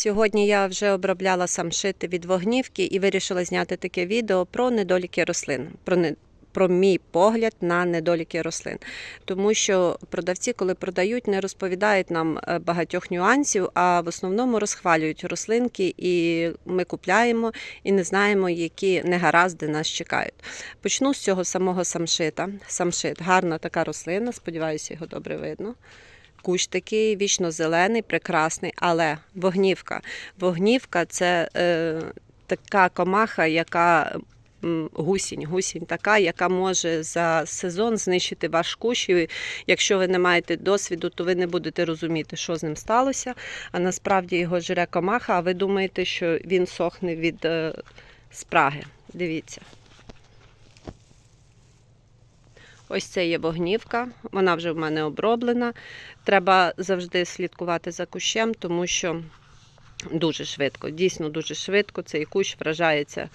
Сьогодні я вже обробляла самшити від вогнівки і вирішила зняти таке відео про недоліки рослин. Про не про мій погляд на недоліки рослин, тому що продавці, коли продають, не розповідають нам е, багатьох нюансів, а в основному розхвалюють рослинки, і ми купляємо і не знаємо, які негаразди нас чекають. Почну з цього самого самшита. Самшит гарна така рослина, сподіваюся, його добре видно. Кущ такий вічно зелений, прекрасний, але вогнівка. Вогнівка це е, така комаха, яка гусінь, гусінь така, яка може за сезон знищити ваш кущ. І якщо ви не маєте досвіду, то ви не будете розуміти, що з ним сталося. А насправді його жре комаха, а ви думаєте, що він сохне від е, спраги. Дивіться. Ось це є вогнівка, вона вже в мене оброблена. Треба завжди слідкувати за кущем, тому що дуже швидко, дійсно дуже швидко цей кущ вражається.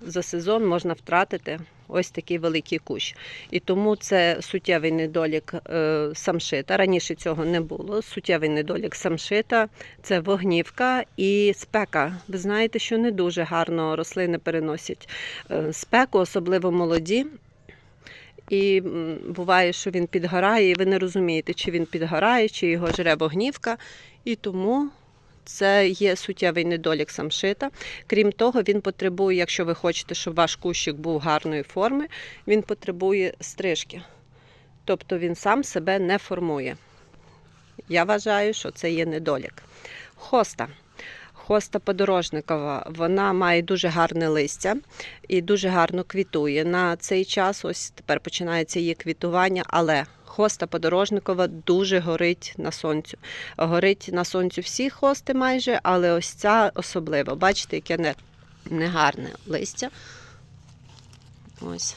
За сезон можна втратити ось такий великий кущ. І тому це суттєвий недолік е, самшита. Раніше цього не було. Суттєвий недолік самшита це вогнівка і спека. Ви знаєте, що не дуже гарно рослини переносять е, спеку, особливо молоді. І буває, що він підгорає, і ви не розумієте, чи він підгорає, чи його жре вогнівка. І тому це є суттєвий недолік самшита. Крім того, він потребує, якщо ви хочете, щоб ваш кущик був гарної форми, він потребує стрижки. Тобто він сам себе не формує. Я вважаю, що це є недолік. Хоста. Хоста подорожникова, вона має дуже гарне листя і дуже гарно квітує. На цей час ось тепер починається її квітування, але хоста подорожникова дуже горить на сонцю. Горить на сонцю всі хости майже, але ось ця особливо. Бачите, яке негарне листя. Ось.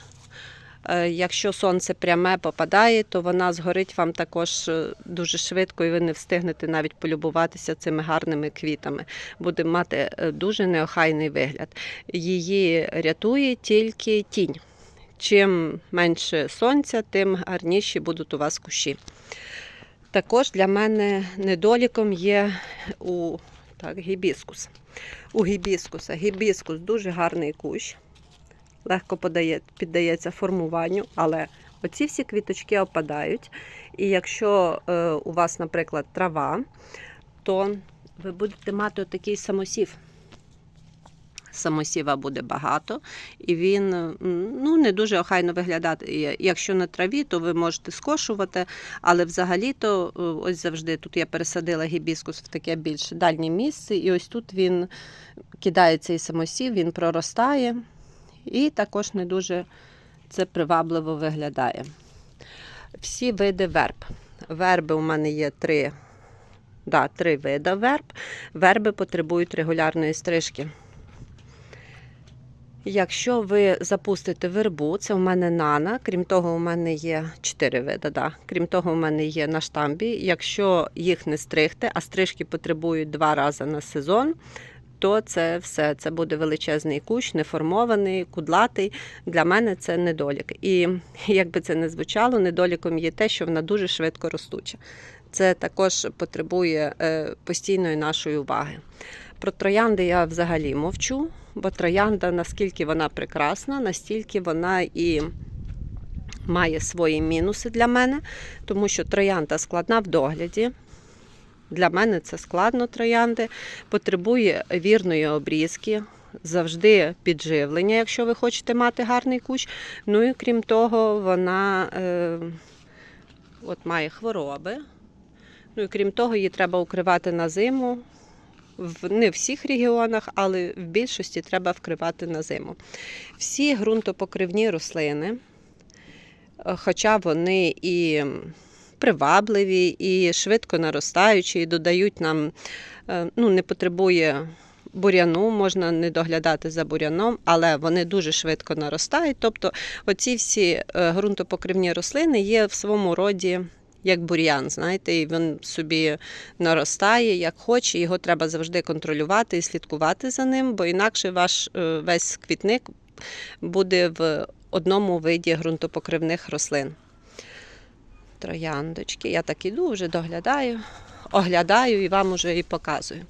Е, Якщо сонце пряме попадає, то вона згорить вам також е, дуже швидко, і ви не встигнете навіть полюбуватися цими гарними квітами. Буде мати е, дуже неохайний вигляд. Її рятує тільки тінь. Чим менше сонця, тим гарніші будуть у вас кущі. Також для мене недоліком є у так, гібіскус. У гібіскуса. Гібіскус дуже гарний кущ легко подає, піддається формуванню, але оці всі квіточки опадають. І якщо е, у вас, наприклад, трава, то ви будете мати отакий самосів. Самосіва буде багато, і він ну, не дуже охайно виглядає. Якщо на траві, то ви можете скошувати, але взагалі-то е, ось завжди тут я пересадила гібіскус в таке більш дальнє місце, і ось тут він кидає цей самосів, він проростає. І також не дуже це привабливо виглядає. Всі види верб. Верби у мене є три, да, три види верб. Верби потребують регулярної стрижки. Якщо ви запустите вербу, це у мене нана, крім того, у мене є 4 види. Да. Крім того, у мене є на штамбі. Якщо їх не стригти, а стрижки потребують два рази на сезон, то це все це буде величезний кущ, неформований, кудлатий. Для мене це недолік. І як би це не звучало, недоліком є те, що вона дуже швидко ростуча. Це також потребує е, постійної нашої уваги. Про троянди я взагалі мовчу, бо троянда, наскільки вона прекрасна, настільки вона і має свої мінуси для мене, тому що троянда складна в догляді. Для мене це складно троянди, потребує вірної обрізки, завжди підживлення, якщо ви хочете мати гарний кущ. Ну і крім того, вона е, от має хвороби. Ну і крім того, її треба укривати на зиму. В не в всіх регіонах, але в більшості треба вкривати на зиму. Всі ґрунтопокривні рослини, е, хоча вони і привабливі і швидко наростаючі, і додають нам, е, ну, не потребує буряну, можна не доглядати за буряном, але вони дуже швидко наростають. Тобто оці всі е, ґрунтопокривні рослини є в своєму роді. Як бур'ян, знаєте, і він собі наростає, як хоче, його треба завжди контролювати і слідкувати за ним, бо інакше ваш е, весь квітник буде в одному виді ґрунтопокривних рослин трояндочки. Я так іду, вже доглядаю. оглядаю і вам уже і показую.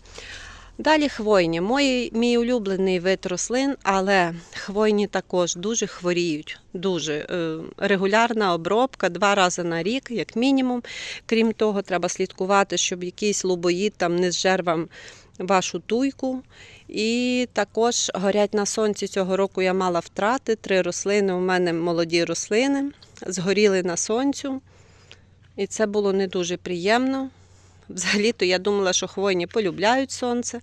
Далі хвойні. Мої, мій улюблений вид рослин, але хвойні також дуже хворіють. Дуже Е, регулярна обробка два рази на рік, як мінімум. Крім того, треба слідкувати, щоб якийсь лубоїд там не зжер вам вашу туйку. І також горять на сонці. Цього року я мала втрати. Три рослини. У мене молоді рослини згоріли на сонцю. І це було не дуже приємно. Взагалі-то я думала, що хвойні полюбляють сонце,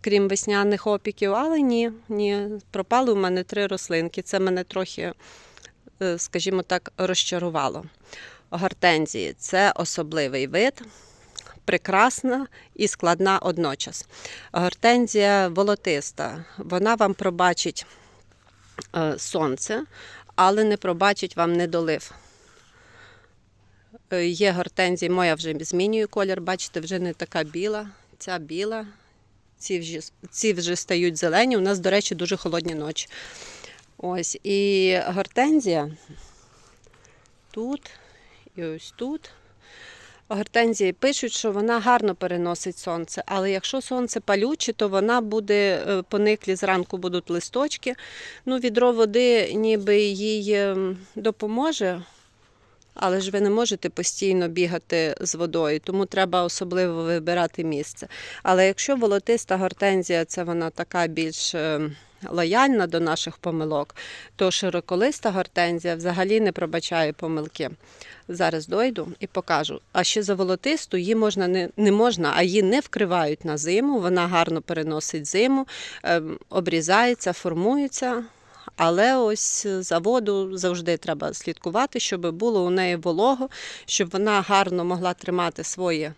крім весняних опіків, але ні, ні. Пропали у мене три рослинки. Це мене трохи, е, скажімо так, розчарувало. Гортензії це особливий вид, прекрасна і складна одночас. Гортензія волотиста, вона вам пробачить е, сонце, але не пробачить вам недолив. Е, Є гортензії, моя вже змінює колір, бачите, вже не така біла, ця біла, ці вже, ці вже стають зелені. У нас, до речі, дуже холодні ночі. Ось, і гортензія тут і ось тут. Гортензії пишуть, що вона гарно переносить сонце, але якщо сонце палюче, то вона буде е, пониклі зранку будуть листочки. Ну, відро води ніби їй ем, допоможе, але ж ви не можете постійно бігати з водою, тому треба особливо вибирати місце. Але якщо волотиста гортензія, це вона така більш е, лояльна до наших помилок, то широколиста гортензія взагалі не пробачає помилки. Зараз дойду і покажу. А ще за волотисту її можна не, не можна, а її не вкривають на зиму. Вона гарно переносить зиму, ем, обрізається, формується. Але ось за воду завжди треба слідкувати, щоб було у неї волого, щоб вона гарно могла тримати свої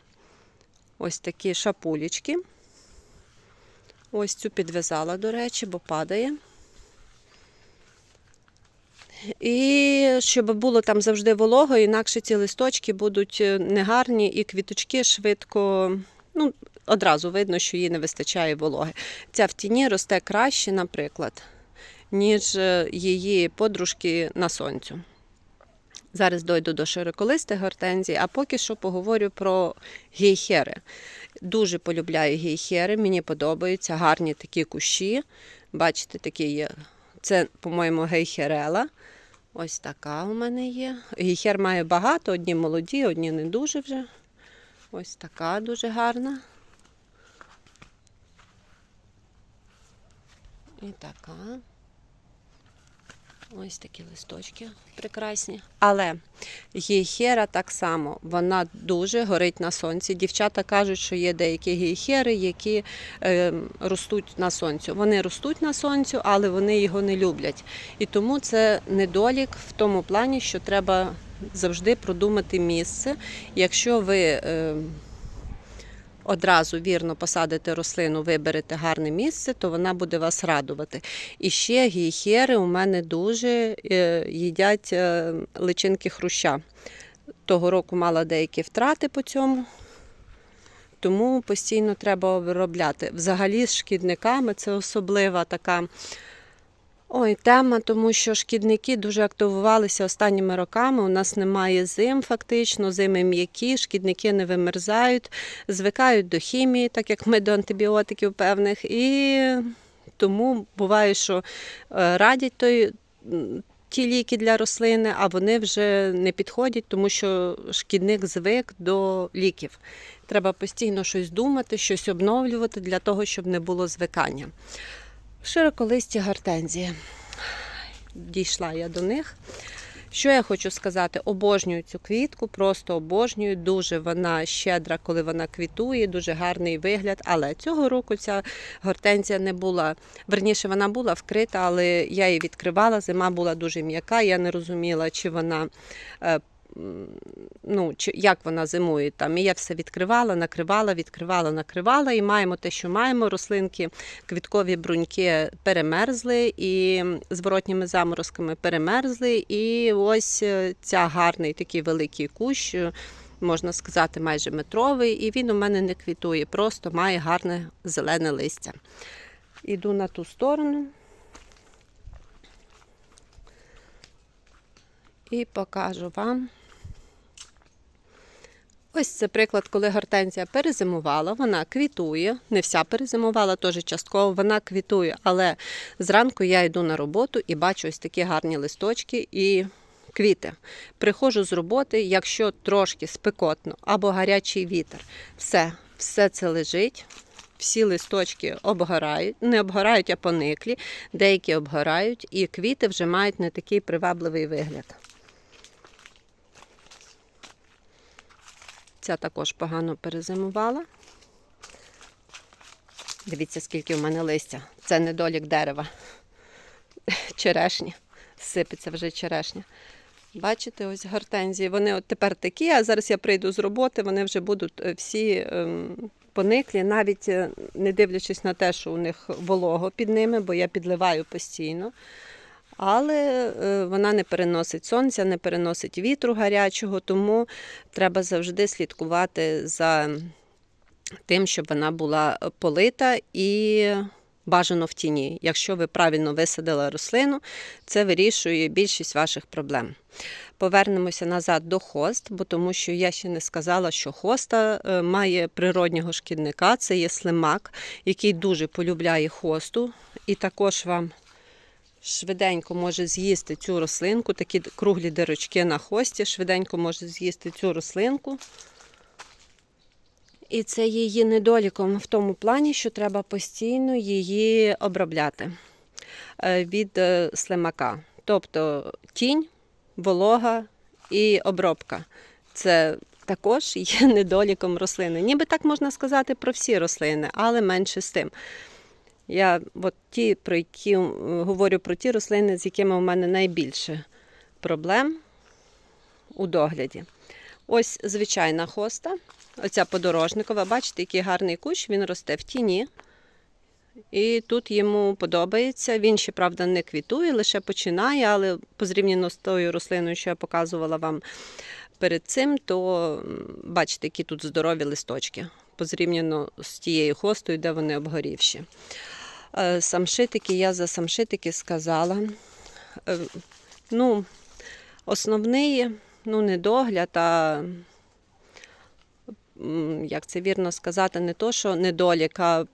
ось такі шапулечки. Ось цю підв'язала, до речі, бо падає. І щоб було там завжди волого, інакше ці листочки будуть е, негарні і квіточки швидко, ну, одразу видно, що їй не вистачає вологи. Ця в тіні росте краще, наприклад, ніж е, її подружки на сонцю. Зараз дойду до широколистих гортензій, а поки що поговорю про гейхери. Дуже полюбляю гейхери, мені подобаються гарні такі кущі. Бачите, такі є. Це, по-моєму, гейхерела. Ось така у мене є. Гейхер має багато, одні молоді, одні не дуже вже. Ось така дуже гарна. І така. Ось такі листочки прекрасні. Але гейхера так само, вона дуже горить на сонці. Дівчата кажуть, що є деякі гейхери, які е, ростуть на сонцю. Вони ростуть на сонцю, але вони його не люблять. І тому це недолік в тому плані, що треба завжди продумати місце. Якщо ви е, одразу вірно посадите рослину, виберете гарне місце, то вона буде вас радувати. І ще гейхери у мене дуже е, їдять е, личинки хруща. Того року мала деякі втрати по цьому. Тому постійно треба обробляти. Взагалі з шкідниками це особлива така ой, тема, тому що шкідники дуже активувалися останніми роками. У нас немає зим, фактично, зими м'які, шкідники не вимерзають, звикають до хімії, так як ми до антибіотиків певних. І тому буває, що е, радять той. Ті ліки для рослини, а вони вже не підходять, тому що шкідник звик до ліків. Треба постійно щось думати, щось обновлювати для того, щоб не було звикання. Широколисті гортензії. Дійшла я до них. Що я хочу сказати? Обожнюю цю квітку, просто обожнюю. Дуже вона щедра, коли вона квітує, дуже гарний вигляд. Але цього року ця гортензія не була. Верніше, вона була вкрита, але я її відкривала. Зима була дуже м'яка. Я не розуміла, чи вона. Ну, як вона зимує там. І я все відкривала, накривала, відкривала, накривала. І маємо те, що маємо. Рослинки, квіткові бруньки перемерзли і зворотніми заморозками перемерзли. І ось е, ця гарний такий великий кущ, е, можна сказати, майже метровий. І він у мене не квітує, просто має гарне зелене листя. Іду на ту сторону. І покажу вам Ось це приклад, коли гортензія перезимувала, вона квітує, не вся перезимувала, теж частково вона квітує, але зранку я йду на роботу і бачу ось такі гарні листочки і квіти. Приходжу з роботи, якщо трошки спекотно або гарячий вітер, все, все це лежить. Всі листочки обгорають, не обгорають, а пониклі, деякі обгорають, і квіти вже мають не такий привабливий вигляд. Ця також погано перезимувала. Дивіться, скільки в мене листя. Це недолік дерева. Черешні. Сипеться вже черешня. Бачите, ось гортензії. Вони от тепер такі, а зараз я прийду з роботи, вони вже будуть е, всі ем, пониклі, навіть е, не дивлячись на те, що у них волого під ними, бо я підливаю постійно. Але е, вона не переносить сонця, не переносить вітру гарячого, тому треба завжди слідкувати за тим, щоб вона була полита і бажано в тіні. Якщо ви правильно висадили рослину, це вирішує більшість ваших проблем. Повернемося назад до хост, бо тому що я ще не сказала, що хоста е, має природнього шкідника, це є слимак, який дуже полюбляє хосту, і також вам швиденько може з'їсти цю рослинку, такі круглі дирочки на хості, швиденько може з'їсти цю рослинку. І це її недоліком в тому плані, що треба постійно її обробляти е, від е, слимака. Тобто тінь, волога і обробка. Це також є недоліком рослини. Ніби так можна сказати про всі рослини, але менше з тим. Я от ті, про які говорю про ті рослини, з якими у мене найбільше проблем у догляді. Ось звичайна хоста, оця подорожникова. Бачите, який гарний кущ, він росте в тіні. І тут йому подобається. Він ще, правда, не квітує, лише починає, але позрівняно з тою рослиною, що я показувала вам перед цим, то бачите, які тут здорові листочки. Позрівняно з тією хостою, де вони обгорівші. Е, Самшитики, я за самшитики сказала. Е, Ну, основний ну, недогляд, а як це вірно сказати, не то, що недолік, а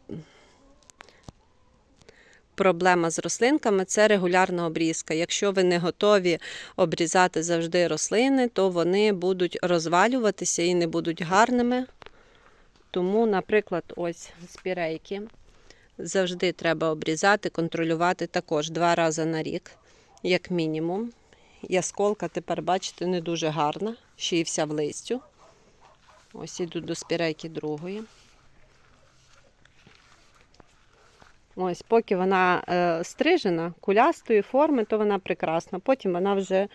проблема з рослинками це регулярна обрізка. Якщо ви не готові обрізати завжди рослини, то вони будуть розвалюватися і не будуть гарними. Тому, наприклад, ось спірейки завжди треба обрізати, контролювати також два рази на рік, як мінімум. Ясколка тепер, бачите, не дуже гарна, ще й вся в листю. Ось іду до спірейки другої. Ось, поки вона е, стрижена кулястої форми, то вона прекрасна. Потім вона вже,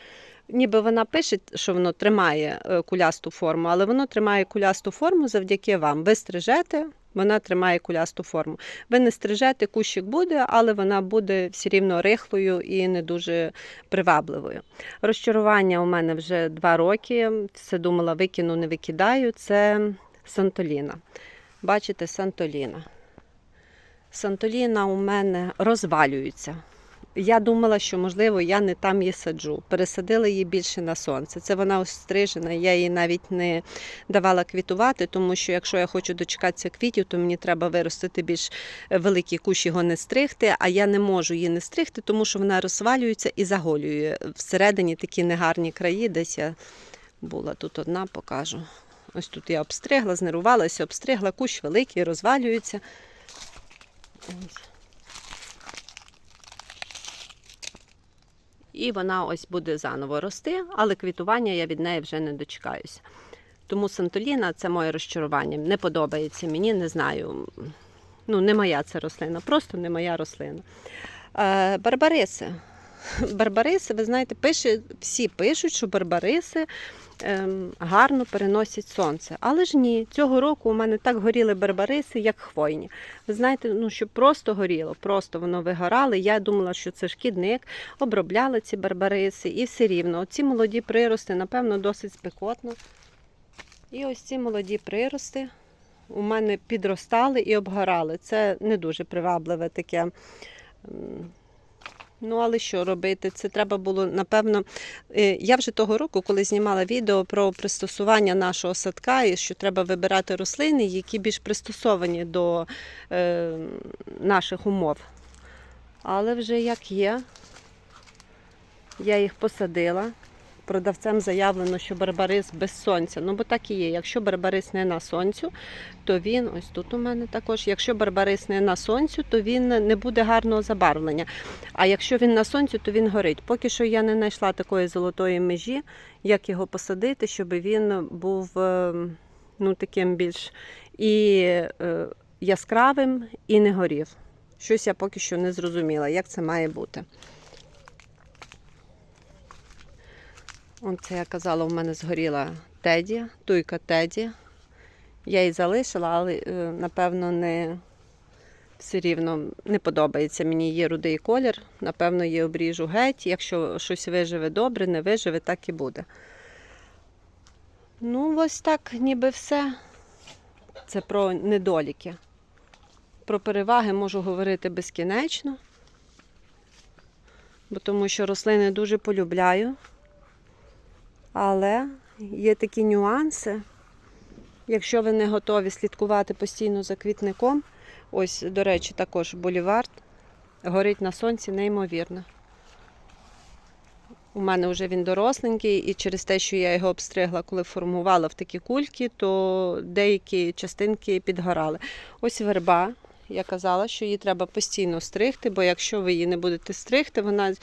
ніби вона пише, що воно тримає е, кулясту форму, але воно тримає кулясту форму завдяки вам. Ви стрижете, вона тримає кулясту форму. Ви не стрижете, кущик буде, але вона буде все рівно рихлою і не дуже привабливою. Розчарування у мене вже два роки. Все думала, викину, не викидаю. Це Сантоліна. Бачите, Сантоліна. Сантоліна у мене розвалюється. Я думала, що, можливо, я не там її саджу. Пересадила її більше на сонце. Це вона ось стрижена, я її навіть не давала квітувати, тому що якщо я хочу дочекатися квітів, то мені треба виростити більш великий кущ його не стригти, а я не можу її не стригти, тому що вона розвалюється і заголює. Всередині такі негарні краї, десь я була тут одна, покажу. Ось тут я обстригла, знервувалася, обстригла, кущ великий, розвалюється. Ось. І вона ось буде заново рости, але квітування я від неї вже не дочекаюся. Тому Сантоліна це моє розчарування. Не подобається мені, не знаю. Ну, не моя це рослина, просто не моя рослина. Е, барбариси. Барбариси, ви знаєте, пише, всі пишуть, що барбариси ем, гарно переносять сонце. Але ж ні, цього року у мене так горіли барбариси, як хвойні. Ви знаєте, ну що просто горіло, просто воно вигорало. Я думала, що це шкідник, обробляла ці барбариси, і все рівно. Оці молоді прирости, напевно, досить спекотно. І ось ці молоді прирости у мене підростали і обгорали. Це не дуже привабливе таке. Ну, але що робити? Це треба було, напевно. е, Я вже того року, коли знімала відео про пристосування нашого садка, і що треба вибирати рослини, які більш пристосовані до е, наших умов. Але вже як є, я їх посадила. Продавцем заявлено, що барбарис без сонця. Ну, бо так і є. Якщо барбарис не на сонцю, то він, ось тут у мене також, якщо барбарис не на сонцю, то він не буде гарного забарвлення. А якщо він на сонці, то він горить. Поки що я не знайшла такої золотої межі, як його посадити, щоб він був е, ну, таким більш і е, яскравим, і не горів. Щось я поки що не зрозуміла, як це має бути. Оце я казала, у мене згоріла теді, туйка теді. Я її залишила, але е, напевно не все рівно не подобається мені її рудий колір. Напевно, її обріжу геть. Якщо щось виживе добре, не виживе, так і буде. Ну, ось так, ніби все. Це про недоліки. Про переваги можу говорити безкінечно, бо тому що рослини дуже полюбляю. Але є такі нюанси. Якщо ви не готові слідкувати постійно за квітником, ось, до речі, також болівард горить на сонці неймовірно. У мене вже він доросленький, і через те, що я його обстригла, коли формувала в такі кульки, то деякі частинки підгорали. Ось верба. Я казала, що її треба постійно стригти, бо якщо ви її не будете стригти, вона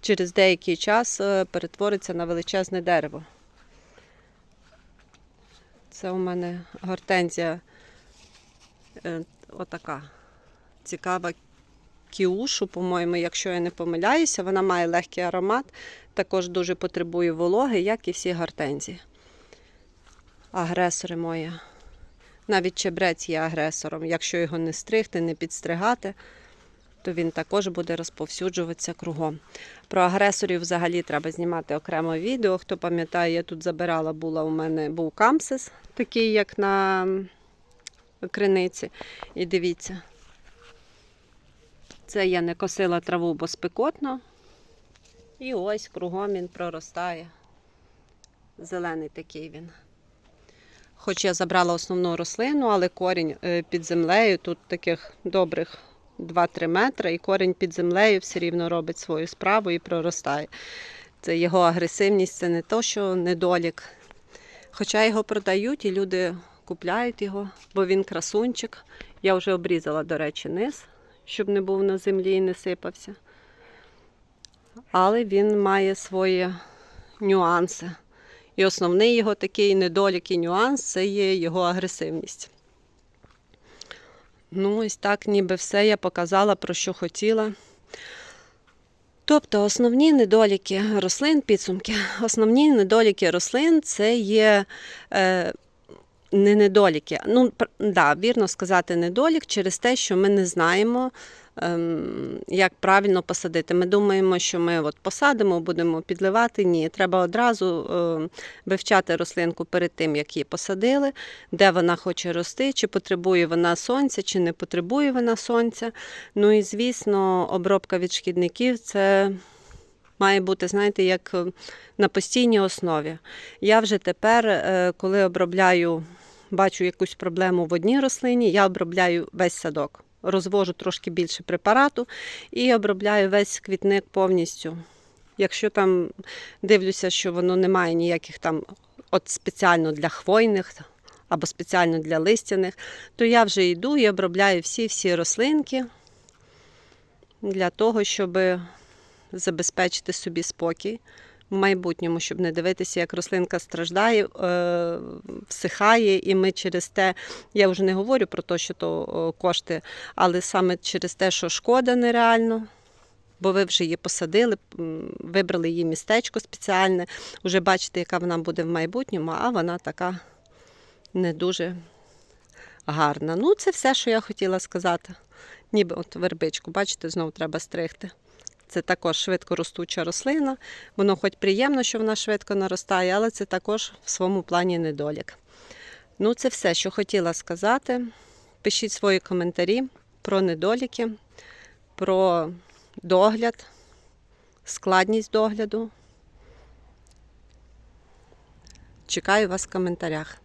через деякий час е, перетвориться на величезне дерево. Це у мене гортензія е, отака цікава кіушу, по-моєму, якщо я не помиляюся, вона має легкий аромат, також дуже потребує вологи, як і всі гортензії. Агресори мої. Навіть чебрець є агресором. Якщо його не стригти, не підстригати, то він також буде розповсюджуватися кругом. Про агресорів взагалі треба знімати окремо відео. Хто пам'ятає, я тут забирала, була у мене був камсис, такий, як на криниці. І дивіться, це я не косила траву, бо спекотно. І ось кругом він проростає. Зелений такий він. Хоч я забрала основну рослину, але корінь е, під землею, тут таких добрих 2-3 метри, і корінь під землею все рівно робить свою справу і проростає. Це його агресивність, це не то, що недолік. Хоча його продають і люди купляють його, бо він красунчик. Я вже обрізала, до речі, низ, щоб не був на землі і не сипався. Але він має свої нюанси. І основний його такий недолік і нюанс це є його агресивність. Ну, ось так, ніби все я показала, про що хотіла. Тобто основні недоліки рослин, підсумки, основні недоліки рослин це є е, не недоліки. Ну, да, вірно сказати, недолік через те, що ми не знаємо, як правильно посадити. Ми думаємо, що ми от посадимо, будемо підливати. Ні, треба одразу ем, вивчати рослинку перед тим, як її посадили, де вона хоче рости, чи потребує вона сонця, чи не потребує вона сонця. Ну і звісно, обробка від шкідників це. Має бути, знаєте, як е, на постійній основі. Я вже тепер, е, коли обробляю, бачу якусь проблему в одній рослині, я обробляю весь садок. Розвожу трошки більше препарату і обробляю весь квітник повністю. Якщо там дивлюся, що воно не має ніяких там от спеціально для хвойних або спеціально для листяних, то я вже йду і обробляю всі-всі рослинки для того, щоб забезпечити собі спокій в майбутньому, щоб не дивитися, як рослинка страждає, е, всихає, і ми через те, я вже не говорю про те, що то кошти, але саме через те, що шкода нереально. Бо ви вже її посадили, вибрали її містечко спеціальне, вже бачите, яка вона буде в майбутньому, а вона така не дуже гарна. Ну, це все, що я хотіла сказати. Ніби от вербичку, бачите, знову треба стригти. Це також швидкоростуча рослина. Воно хоч приємно, що вона швидко наростає, але це також в своєму плані недолік. Ну, це все, що хотіла сказати. Пишіть свої коментарі про недоліки, про догляд, складність догляду. Чекаю вас в коментарях.